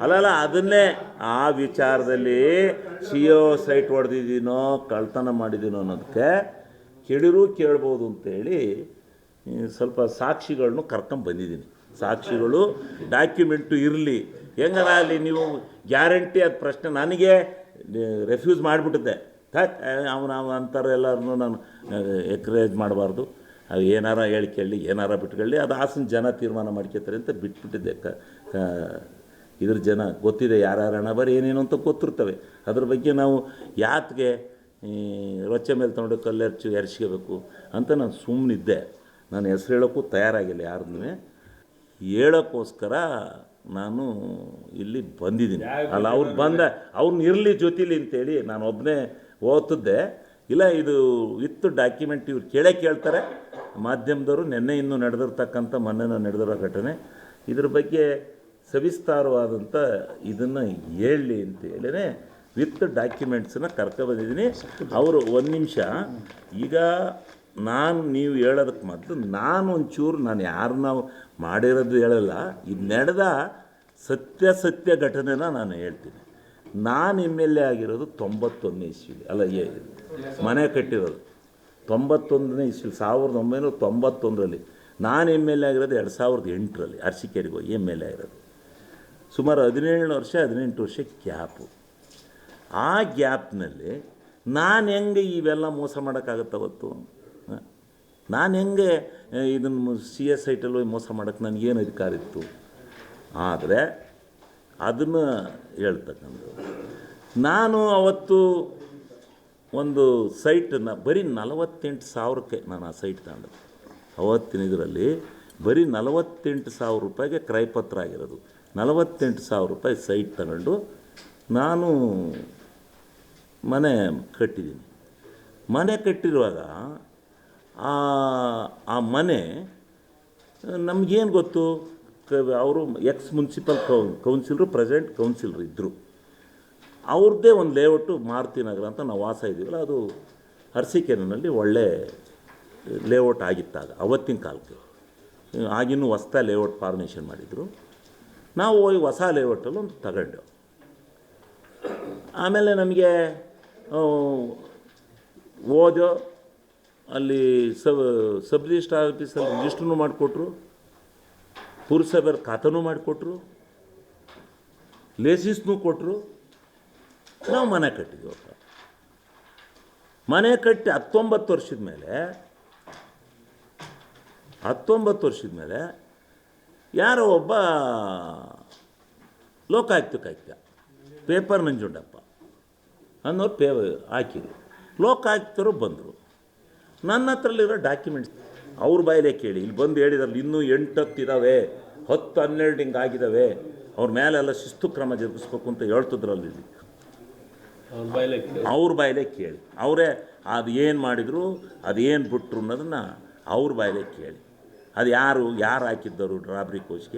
ಅಲ್ಲಲ್ಲ, ಅದನ್ನೇ ಆ ವಿಚಾರದಲ್ಲಿ ಸಿಯೋ ಸೈಟ್ ಹೊಡೆದಿದ್ದೀನೋ, ಕಳ್ತನ ಮಾಡಿದ್ದೀನೋ ಅನ್ನೋದಕ್ಕೆ ಕೇಳಿರೂ ಕೇಳ್ಬೋದು ಅಂತೇಳಿ ಸ್ವಲ್ಪ ಸಾಕ್ಷಿಗಳನ್ನೂ ಕರ್ಕೊಂಡು ಬಂದಿದ್ದೀನಿ. ಸಾಕ್ಷಿಗಳು ಡಾಕ್ಯುಮೆಂಟು ಇರಲಿ. ಹೆಂಗಾರ ಅಲ್ಲಿ ನೀವು ಗ್ಯಾರಂಟಿ ಅದು ಪ್ರಶ್ನೆ ನನಗೆ ರೆಫ್ಯೂಸ್ ಮಾಡಿಬಿಟ್ಟಿದ್ದೆ. ಥಟ್, ಅವನ ಅಂತಾರೆ ಎಲ್ಲರನ್ನೂ ನಾನು ಎಕ್ರೇಜ್ ಮಾಡಬಾರ್ದು. ಅದು ಏನಾರ ಹೇಳಿ ಕೇಳಿ ಏನಾರ ಬಿಟ್ಕೊಳ್ಳಿ, ಅದು ಹಾಸನ ಜನ ತೀರ್ಮಾನ ಮಾಡ್ಕೋತಾರೆ ಅಂತ ಬಿಟ್ಬಿಟ್ಟಿದ್ದೆ. ಕ- ಇದ್ರ ಜನ ಗೊತ್ತಿದೆ ಯಾರ್ಯಾರ ಹಣ ಬರೀ ಏನೇನು ಅಂತ ಗೊತ್ತಿರ್ತವೆ. ಅದ್ರ ಬಗ್ಗೆ ನಾವು ಯಾತ್ಗೆ ರೊಚ್ಚೆ ಮೇಲೆ ತೊಗೊಂಡು ಕಲ್ಲೆರ್ಚು ಎರ್ಸ್ಕೋಬೇಕು ಅಂತ ನಾನು ಸುಮ್ಮನಿದ್ದೆ ನಾನು ಹೆಸ್ರು ಹೇಳೋಕ್ಕೂ ತಯಾರಾಗಿಲ್ಲ ಯಾರನ್ನೂ ಹೇಳೋಕ್ಕೋಸ್ಕರ ನಾನು ಇಲ್ಲಿ ಬಂದಿದ್ದೀನಿ. ಅಲ್ಲ ಅವ್ರು ಬಂದ ಅವ್ರನ್ನ ಇರಲಿ ಜೊತೀಲಿ ಅಂತೇಳಿ ನಾನು ಒಬ್ಬನೇ ಓದ್ತಿದ್ದೆ. ಇಲ್ಲ ಇದು ಇತ್ತು ಡಾಕ್ಯುಮೆಂಟ್ ಇವ್ರು ಕೇಳೇ ಕೇಳ್ತಾರೆ. ಮಾಧ್ಯಮದವರು ನಿನ್ನೆ ಇನ್ನೂ ನಡೆದಿರ್ತಕ್ಕಂಥ ಮೊನ್ನೆ ನಡೆದಿರೋ ಘಟನೆ. ಇದ್ರ ಬಗ್ಗೆ ಸವಿಸ್ತಾರವಾದಂಥ ಇದನ್ನು ಹೇಳಲಿ ಅಂತ ಹೇಳಿನೇ ವಿತ್ ಡಾಕ್ಯುಮೆಂಟ್ಸನ್ನ ಕರ್ಕೊಬಂದಿದ್ದೀನಿ ಅವರು ಒಂದು ನಿಮಿಷ. ಈಗ ನಾನು ನೀವು ಹೇಳೋದಕ್ಕೆ ಮೊದಲು ನಾನು ಒಂಚೂರು ನಾನು ಯಾರನ್ನ ಮಾಡಿರೋದು ಹೇಳಲ್ಲ. ಇದು ನಡೆದ ಸತ್ಯ ಘಟನೆನ ನಾನು ಹೇಳ್ತೀನಿ. ನಾನು ಎಂ ಎಲ್ ಎ ಆಗಿರೋದು ತೊಂಬತ್ತೊಂದನೇ ಇಸ್ವಿಲಿ. ಅಲ್ಲ, ಏ, ಮನೆ ಕಟ್ಟಿರೋದು. ತೊಂಬತ್ತೊಂದನೇ ಇಸ್ವಿಲಿ, ಸಾವಿರದ ಒಂಬೈನೂರ ತೊಂಬತ್ತೊಂದರಲ್ಲಿ. ನಾನು ಎಂ ಎಲ್ ಎ ಆಗಿರೋದು ಎರಡು ಸಾವಿರದ ಎಂಟರಲ್ಲಿ. ಅರಸಿಕೇರಿಗೆ ಎಂ ಎಲ್ ಎ ಆಗಿರೋದು. ಸುಮಾರು ಹದಿನೇಳು ವರ್ಷ, ಹದಿನೆಂಟು ವರ್ಷ ಗ್ಯಾಪು. ಆ ಗ್ಯಾಪ್ನಲ್ಲಿ ನಾನು ಹೆಂಗೆ ಇವೆಲ್ಲ ಮೋಸ ಮಾಡೋಕ್ಕಾಗತ್ತೆ ಅವತ್ತು ನಾನು ಹೆಂಗೆ ಇದನ್ನು ಸಿ ಎಸ್ ಐಟಲ್ಲಿ ಹೋಗಿ ಮೋಸ ಮಾಡೋಕ್ಕೆ ನನಗೇನು ಅಧಿಕಾರ ಇತ್ತು? ಆದರೆ ಅದನ್ನು ಹೇಳ್ತಕ್ಕಂಥದ್ದು. ನಾನು ಅವತ್ತು ಒಂದು ಸೈಟನ್ನು ಬರೀ ನಲವತ್ತೆಂಟು ಸಾವಿರಕ್ಕೆ ನಾನು ಆ ಸೈಟ್ ತಗೊಂಡೆ. ಅವತ್ತಿನ ಇದರಲ್ಲಿ ಬರೀ ನಲವತ್ತೆಂಟು ಸಾವಿರ ರೂಪಾಯಿಗೆ ಕ್ರಯಪತ್ರ ಆಗಿರೋದು. ನಲವತ್ತೆಂಟು ಸಾವಿರ ರೂಪಾಯಿ ಸೈಟ್ ತಗೊಂಡು ನಾನು ಮನೆ ಕಟ್ಟಿದ್ದೀನಿ. ಮನೆ ಕಟ್ಟಿರುವಾಗ ಆ ಆ ಮನೆ, ನಮಗೇನು ಗೊತ್ತು? ಅವರು ex municipal councillor present councillor ಇದ್ದರು ಅವ್ರದ್ದೇ ಒಂದು ಲೇಔಟು ಮಾರುತಿ ನಗರ ಅಂತ ನಾವು ವಾಸ ಇದ್ದೀವಲ್ಲ, ಅದು ಅರಸಿಕೆರೆನಲ್ಲಿ ಒಳ್ಳೆ ಲೇಔಟ್ ಆಗಿತ್ತಾಗ ಅವತ್ತಿನ ಕಾಲಕ್ಕೆ. ಆಗಿನೂ ಹೊಸ್ತಾ ಲೇಔಟ್ ಫಾರ್ಮೇಷನ್ ಮಾಡಿದರು. ನಾವು ಹೋಗಿ ಹೊಸ ಲೇಔಟಲ್ಲಿ ಒಂದು ತಗೊಂಡೆವು ಆಮೇಲೆ ನಮಗೆ ಓದೋ, ಅಲ್ಲಿ ಸಬ್ ಸಬ್ ರಿಜಿಸ್ಟ್ರ್ ಆಫೀಸಲ್ಲಿ ರಿಜಿಸ್ಟ್ರೂ ಮಾಡಿಕೊಟ್ರು. ಪುರಸಭೆಯ ಖಾತನೂ ಮಾಡಿಕೊಟ್ರು. ಲೇಸಿಸ್ನೂ ಕೊಟ್ಟರು ನಾವು ಮನೆ ಕಟ್ಟಿದ್ವಿ ಮನೆ ಕಟ್ಟಿ ಹತ್ತೊಂಬತ್ತು ವರ್ಷದ ಮೇಲೆ, ಹತ್ತೊಂಬತ್ತು ವರ್ಷದ ಮೇಲೆ ಯಾರೋ ಒಬ್ಬ ಲೋಕಾಯುಕ್ತಕ್ಕಾಯ್ತ ಪೇಪರ್ ನಂಜುಂಡಪ್ಪ ಅನ್ನೋರು ಪೇ ಹಾಕಿದ್ರು. ಲೋಕಾಯುಕ್ತರು ಬಂದರು. ನನ್ನ ಹತ್ರಲ್ಲಿರೋ ಡಾಕ್ಯುಮೆಂಟ್ಸ್ ಅವ್ರ ಬಾಯಲ್ಲೇ ಕೇಳಿ. ಇಲ್ಲಿ ಬಂದು ಹೇಳಿದ್ರಲ್ಲಿ ಇನ್ನೂ ಎಂಟು ಹತ್ತು ಇದ್ದಾವೆ ಹತ್ತು ಹನ್ನೆರಡು ಹಿಂಗೆ ಆಗಿದ್ದಾವೆ ಅವ್ರ ಮೇಲೆಲ್ಲ ಶಿಸ್ತು ಕ್ರಮ ಜರುಗಿಸ್ಬೇಕು ಅಂತ ಹೇಳ್ತಿದ್ರಲ್ಲಿ ಇಲ್ಲಿ. ಬಾಯ್ಲೆ ಅವ್ರ ಬಾಯಲ್ಲೇ ಕೇಳಿ. ಅವರೇ ಅದು ಏನು ಮಾಡಿದರು ಅದೇನು ಏನು ಬಿಟ್ರು ಅನ್ನೋದನ್ನು ಅವ್ರ ಬಾಯಲ್ಲೇ ಕೇಳಿ. ಅದು ಯಾರು ಯಾರು ಹಾಕಿದ್ದರು ಡ್ರಾಬ್ರಿ ಕೋಚ್ಗೆ